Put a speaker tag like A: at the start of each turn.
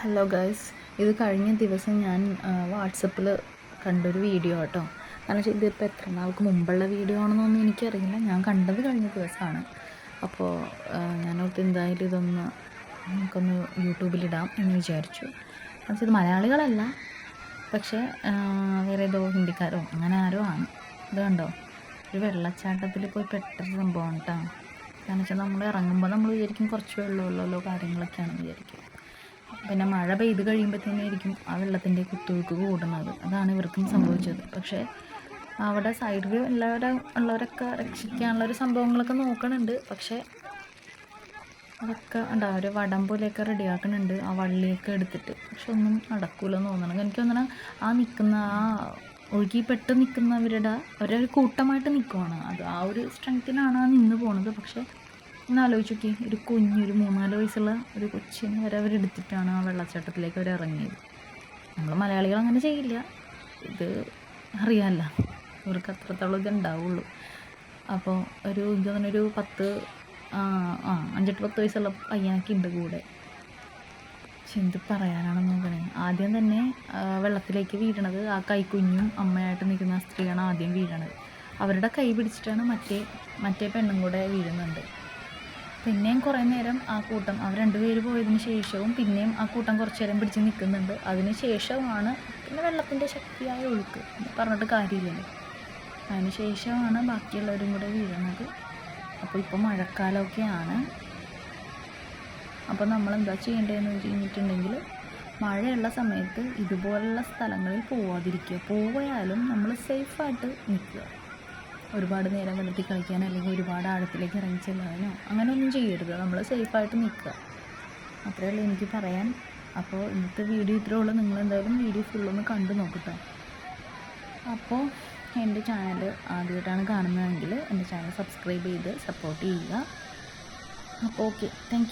A: Hello guys ഇത് കഴിഞ്ഞ ദിവസം ഞാൻ വാട്സപ്പിൽ കണ്ടൊരു വീഡിയോ കേട്ടോ. കാരണം വെച്ചാൽ ഇതിപ്പോൾ എത്ര നാൾക്ക് മുമ്പുള്ള വീഡിയോ ആണെന്നൊന്നും എനിക്കറിയില്ല. ഞാൻ കണ്ടത് കഴിഞ്ഞ ദിവസമാണ് അപ്പോൾ ഞാനോർത്ത് എന്തായാലും ഇതൊന്ന് നമുക്കൊന്ന് യൂട്യൂബിലിടാം എന്ന് വിചാരിച്ചു. എന്നുവെച്ചാൽ ഇത് മലയാളികളല്ല. പക്ഷേ വേറെ ഏതോ ഹിന്ദിക്കാരോ അങ്ങനെ ആരോ ആണ്. ഇത് കണ്ടോ? ഒരു വെള്ളച്ചാട്ടത്തിൽ പോയി പെട്ടൊരു സംഭവം കേട്ടോ കാരണം വെച്ചാൽ നമ്മൾ ഇറങ്ങുമ്പോൾ നമ്മൾ വിചാരിക്കും കുറച്ച് വെള്ളമുള്ളല്ലോ കാര്യങ്ങളൊക്കെയാണെന്ന് വിചാരിക്കും. പിന്നെ മഴ പെയ്ത് കഴിയുമ്പോഴത്തേനായിരിക്കും ആ വെള്ളത്തിന്റെ കുത്തൊഴുക്ക് കൂടുന്നത്. അതാണ് ഇവർക്കും സംഭവിച്ചത്. പക്ഷേ അവിടെ സൈഡിൽ എല്ലാവരും ഉള്ളവരൊക്കെ രക്ഷിക്കാനുള്ള ഒരു സംഭവങ്ങളൊക്കെ നോക്കണുണ്ട്. പക്ഷേ അതൊക്കെ ഉണ്ടാവും ഒരു വടം പോലെയൊക്കെ റെഡിയാക്കുന്നുണ്ട് ആ വള്ളിയൊക്കെ എടുത്തിട്ട്. പക്ഷെ ഒന്നും നടക്കൂലെന്ന് തോന്നണം. എനിക്ക് തോന്നണം ആ നിൽക്കുന്ന ആ ഒഴുകിപ്പെട്ട് നിൽക്കുന്നവരുടെ ഒരു കൂട്ടമായിട്ട് നിൽക്കുവാണ് അത് ആ ഒരു സ്ട്രെങ്ത്തിനാണ് ആ നിന്ന് പോണത്. പക്ഷേ ഒന്ന് ആലോചിച്ച് നോക്കി ഒരു കുഞ്ഞ് ഒരു മൂന്നാൽ വയസ്സുള്ള ഒരു കൊച്ചിനെ വരെ അവരെടുത്തിട്ടാണ് ആ വെള്ളച്ചാട്ടത്തിലേക്ക് അവർ ഇറങ്ങിയത്. നമ്മൾ മലയാളികൾ അങ്ങനെ ചെയ്യില്ല. ഇത് അറിയാമല്ല ഇവർക്ക് അത്രത്തോളം ഇതുണ്ടാവുള്ളൂ അപ്പോൾ ഒരു എനിക്ക് തോന്നുന്നു ഒരു പത്ത് ആ അഞ്ചെട്ട് പത്ത് വയസ്സുള്ള പയ്യനൊക്കെ ഉണ്ട് കൂടെ. പക്ഷെ എന്ത് പറയാനാണെന്ന് നോക്കണേ. ആദ്യം തന്നെ വെള്ളത്തിലേക്ക് വീഴണത് ആ കൈക്കുഞ്ഞും അമ്മയായിട്ട് നിൽക്കുന്ന സ്ത്രീയാണ് ആദ്യം വീഴണത്. അവരുടെ കൈ പിടിച്ചിട്ടാണ് മറ്റേ മറ്റേ പെണ്ണും കൂടെ വീഴുന്നുണ്ട്. പിന്നെയും കുറേ നേരം ആ കൂട്ടം അവർ രണ്ടുപേര് പോയതിന് ശേഷവും പിന്നെയും ആ കൂട്ടം കുറച്ചു നേരം പിടിച്ച് നിൽക്കുന്നുണ്ട്. അതിന് ശേഷമാണ് പിന്നെ വെള്ളത്തിന്റെ ശക്തിയായ ഒഴുക്ക് പറഞ്ഞിട്ട് കാര്യമില്ലല്ലോ. അതിന് ശേഷമാണ് ബാക്കിയുള്ളവരും കൂടെ വീഴുന്നത്. അപ്പോൾ ഇപ്പോൾ മഴക്കാലമൊക്കെയാണ്. അപ്പോൾ നമ്മൾ എന്താ ചെയ്യേണ്ടതെന്ന് കഴിഞ്ഞിട്ടുണ്ടെങ്കിൽ മഴയുള്ള സമയത്ത് ഇതുപോലുള്ള സ്ഥലങ്ങളിൽ പോവാതിരിക്കുക. പോയാലും നമ്മൾ സേഫായിട്ട് നിൽക്കുക. ഒരുപാട് നേരം വെള്ളത്തിൽ കളിക്കാനോ അല്ലെങ്കിൽ ഒരുപാട് ആഴത്തിലേക്ക് ഇറങ്ങി ചെല്ലാനോ അങ്ങനെ ഒന്നും ചെയ്യരുത് നമ്മൾ സേഫായിട്ട് നിൽക്കുക. അത്രയേ ഉള്ളൂ എനിക്ക് പറയാൻ. അപ്പോൾ ഇന്നത്തെ വീഡിയോ ഇത്രയേ ഉള്ളൂ. നിങ്ങൾ എന്തായാലും വീഡിയോ ഫുള്ളൊന്ന് കണ്ടു നോക്കട്ടോ. അപ്പോൾ എന്റെ ചാനൽ ആദ്യമായിട്ടാണ് കാണുന്നതെങ്കിൽ എന്റെ ചാനൽ സബ്സ്ക്രൈബ് ചെയ്ത് സപ്പോർട്ട് ചെയ്യുക. അപ്പോൾ ഓക്കെ താങ്ക്